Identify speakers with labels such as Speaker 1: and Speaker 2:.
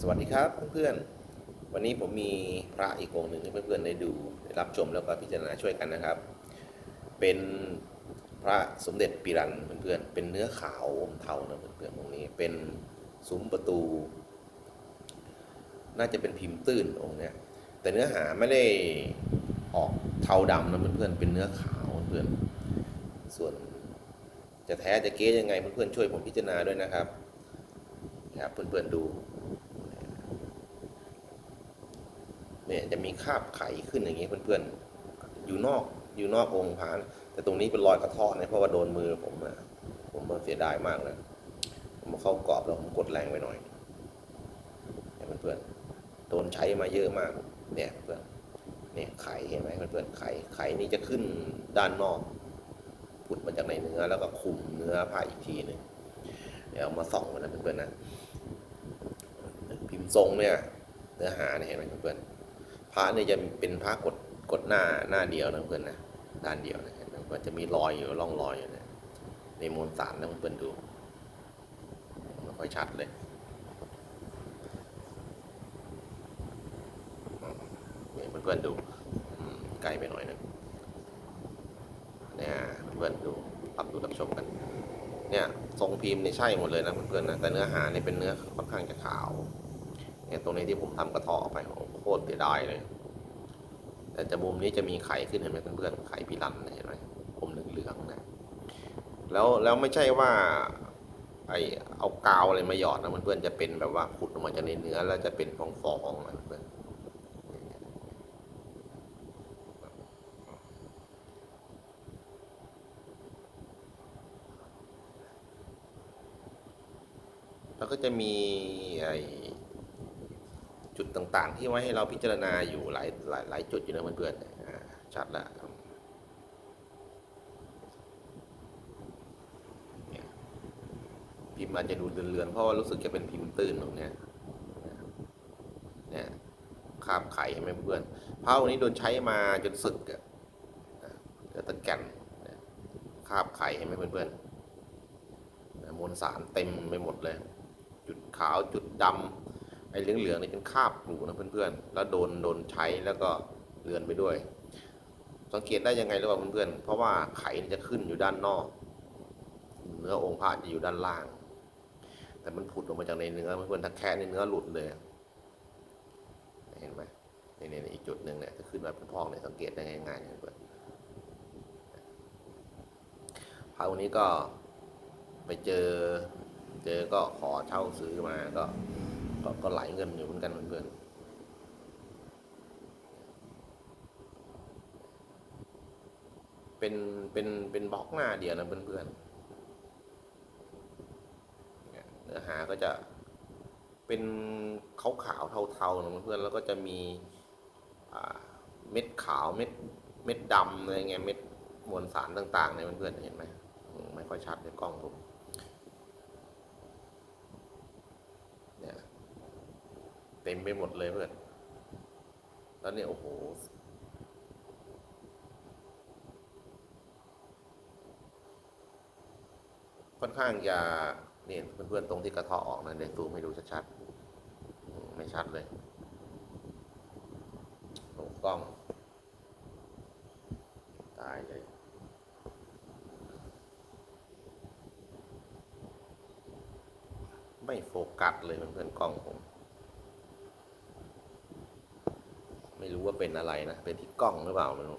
Speaker 1: สวัสดีครับเพื่อนๆ วันนี้ผมมีพระอีกองค์หนึ่งให้เพื่อนๆได้ดูได้รับชมแล้วก็พิจารณาช่วยกันนะครับ เป็นพระสมเด็จปิรันเพื่อนๆ เป็นเนื้อขาวอมเทานะเพื่อนๆองค์นี้ เป็นซุ้มประตู น่าจะเป็นพิมพ์ตื้นองค์เนี้ย แต่เนื้อหาไม่ได้ออกเทาดำนะเพื่อนๆ เป็นเนื้อขาวเพื่อนๆ ส่วนจะแท้จะเก๊ยังไงเพื่อนๆช่วยผมพิจารณาด้วยนะครับครับเพื่อนๆดู เนี่ยจะมีคราบไขขึ้นอย่างนี้ยเพื่อนๆ อยู่นอกอยู่นอกองค์พระนแต่ตรงนี้เป็นรอยกระเทาะเนะเพราะว่าโดนมือผมอะผมมันเสียดายมากเลยผมาเข้ากรอบแล้วผมกดแรงไปหน่อยเนี่ยเพื่อนๆโดนใช้มาเยอะมากเนี่ยเพื่อนเนี่ยไข่เห็นไหมเพื่อนๆไข่ไข่นี่จะขึ้นด้านนอกผุดมาจากในเนื้อแล้วก็คุมเนื้อผ้าอีกทีหนึ่งเดี๋ยวมาส่องกันนะเพื่อนๆนะพิมพ์ทรงเนี่ยเนื้อหาเนี่ยเห็นไหมเพื่อนๆ พระเนี่ยจะเป็นพระกดกดหน้าหน้าเดียวนะเพื่อนนะด้านเดียวนะเห็นไหมมันจะมีรอยอยู่ร่องรอยอยู่นะในมวลสารนะเพื่อนดูไม่ค่อยชัดเลยอืมนี่เพื่อนๆดูไกลไปหน่อยนึงเนี่ยเพื่อนๆดูรับดูรับชมกัน เนี่ยทรงพิมพ์นี่ใช่หมดเลยนะเพื่อนๆนะแต่เนื้อหาเนี่ยเป็นเนื้อค่อนข้างจะขาวเนี่ยตรงนี้ที่ผมทำกระเทาะอไปโอ้โหโคตรเสียดายเลย แต่จะมุมนี้จะมีไข่ขึ้นเห็นไหมเพื่อนๆไข่พิรันเห็นไหมผมเหลืองๆนะแล้วแล้วไม่ใช่ว่า ไอเอากาวอะไรมาหยอดนะเพื่อนๆจะเป็นแบบว่าขุดออกมาจากในเนื้อ แล้วจะเป็นฟองๆนะเพื่อนแล้วก็จะมีไอ ต่าง ๆ ที่ไว้ให้เราพิจารณาอยู่หลายหลายหลายจุดอยู่นะเพื่อนๆชัดละเนี่ยพิมพ์อาจจะดูเลือนๆเพราะว่ารู้สึกจะเป็นพิมพ์ตื้นตรงนี้เนี่ยคาบไข่เห็นไหมเพื่อนผ้าวันนี้โดนใช้มาจนสึกอะอะเหลือแตะแก่นคาบไข่เห็นไหมเพื่อนๆมวลสารเต็มไปหมดเลย จุดขาวจุดดำ ไอ้เหลืองๆนี่เป็นคาบอยู่นะเพื่อนๆ แล้วโดนโดนใช้แล้วก็เลือนไปด้วย สังเกตได้ยังไงหรือเปล่าเพื่อนๆ เพราะว่าไข่จะขึ้นอยู่ด้านนอก เนื้อองค์พระจะอยู่ด้านล่าง แต่มันผุดออกมาจากในเนื้อเพื่อนๆถ้าแค่ในเนื้อหลุดเลย เห็นไหมนี่นี่อีกจุดหนึ่งเนี่ยจะขึ้นมาเป็นพองเนี่ยสังเกตได้ง่ายๆเพื่อนพระองค์นี้ก็ไปเจอ เจอก็ขอเช่าซื้อมาก็ ก็ก็ไหลเงินอยู่เหมือนกันเพื่อนเป็นเป็นเป็นบล็อกหน้าเดียวนะเพื่อนๆเนี่ยเนื้อหาก็จะเป็นขาวขาวๆเทาๆนะเพื่อนๆแล้วก็จะมีเม็ดขาวเม็ดเม็ดดำอะไรเงี้ยเม็ดมวลสารต่างๆเนี่ยเพื่อนๆเห็นไหมไม่ค่อยชัดในกล้องผมเนี่ย เต็มไปหมดเลยเพื่อน แล้วเนี่ยโอ้โห ค่อนข้างจะเนี่ยเพื่อนๆตรงที่กระเทาะออกนะเดี๋ยวซูมให้ดูชัดๆ ไม่ชัดเลยโอ้กล้อง ตายเลยไม่โฟกัสเลยเพื่อนๆกล้องผม ไม่รู้ว่าเป็นอะไรนะ เป็นที่กล้องหรือเปล่าไม่รู้